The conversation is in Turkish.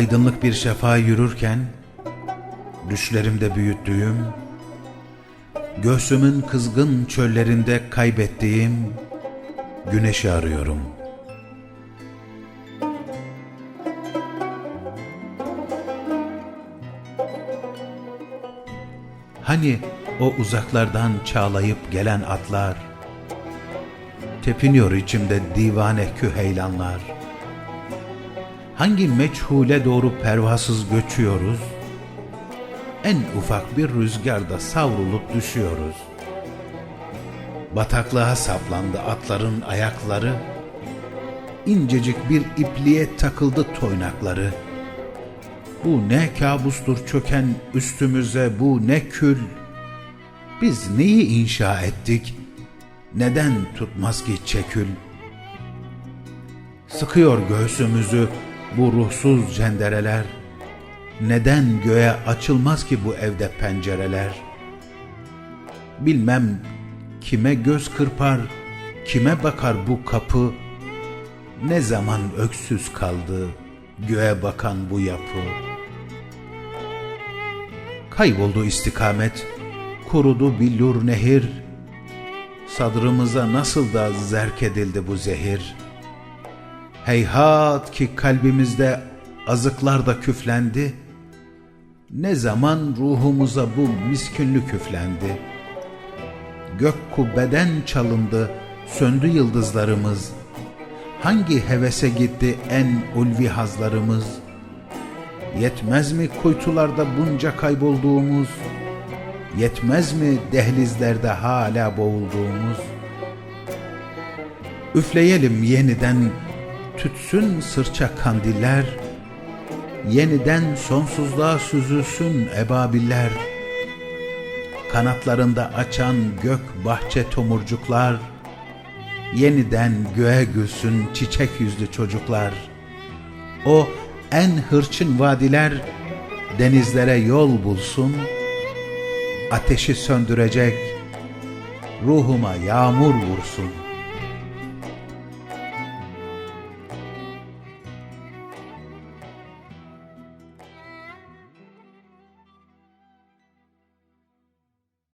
aydınlık bir şefa yürürken, düşlerimde büyüttüğüm, göğsümün kızgın çöllerinde kaybettiğim güneşi arıyorum. Hani o uzaklardan çağlayıp gelen atlar, tepiniyor içimde divane küheylanlar. Hangi meçhule doğru pervasız göçüyoruz? En ufak bir rüzgarda savrulup düşüyoruz. Bataklığa saplandı atların ayakları, incecik bir ipliğe takıldı toynakları. Bu ne kabustur çöken üstümüze bu ne kül. Biz neyi inşa ettik? Neden tutmaz ki çekül? Sıkıyor göğsümüzü bu ruhsuz cendereler. Neden göğe açılmaz ki bu evde pencereler? Bilmem kime göz kırpar, kime bakar bu kapı? Ne zaman öksüz kaldı göğe bakan bu yapı? Kayboldu istikamet, kurudu billur nehir. Sadrımıza nasıl da zerk edildi bu zehir. Heyhat ki kalbimizde azıklar da küflendi. Ne zaman ruhumuza bu miskünlük üflendi. Gök kubbeden çalındı, söndü yıldızlarımız. Hangi hevese gitti en ulvi hazlarımız? Yetmez mi kuytularda bunca kaybolduğumuz? Yetmez mi dehlizlerde hala boğulduğumuz? Üfleyelim yeniden tütsün sırça kandiller, yeniden sonsuzluğa süzülsün ebabiller, kanatlarında açan gök bahçe tomurcuklar, yeniden göğe gülsün çiçek yüzlü çocuklar. O en hırçın vadiler denizlere yol bulsun, ateşi söndürecek, ruhuma yağmur vursun.''